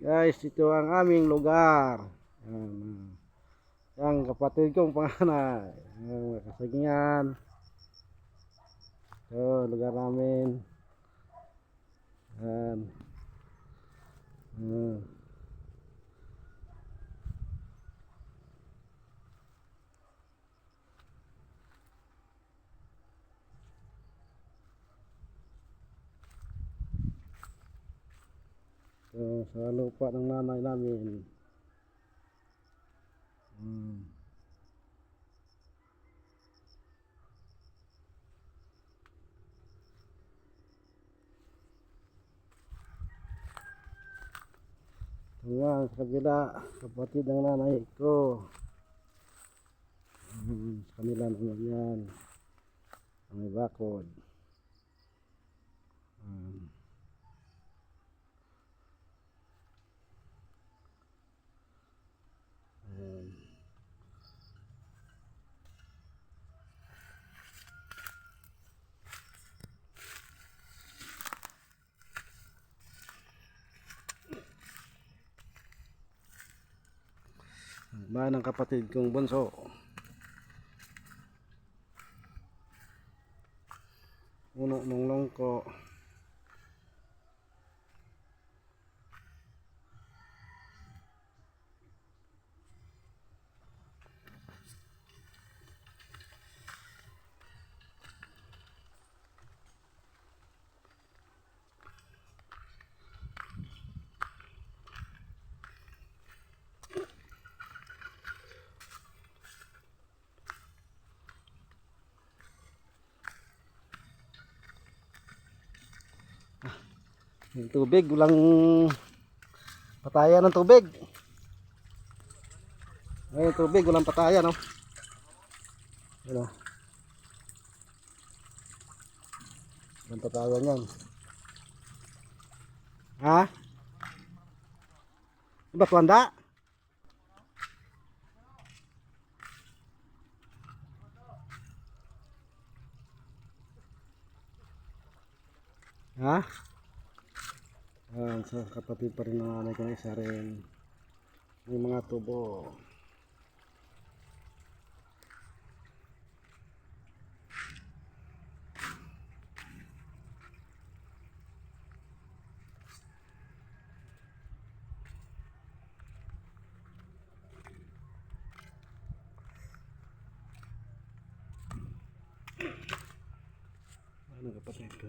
Guys, ito ang aming lugar. Yan. Yang kapatid kong panganay. Yan, mga kasagingan. Ito, lugar namin. Yan. So, sa lupa ng nanay namin. Hmm. Ayan, sa kabila, kapatid ng nanay ko. Hmm, sa kanila naman yan. Ang May bakod. Bahay ng kapatid kong bunso. Uno ng longko. Yung tubig, walang patayan ng tubig. Ay, tubig, walang patayan, no? Ano? Walang patayan yan. Ha? Ano ba, tuwanda? Ha? Ayan, so kapatid pa rin ng nanay ko na isa rin. May mga tubo. Ano kapatid ko?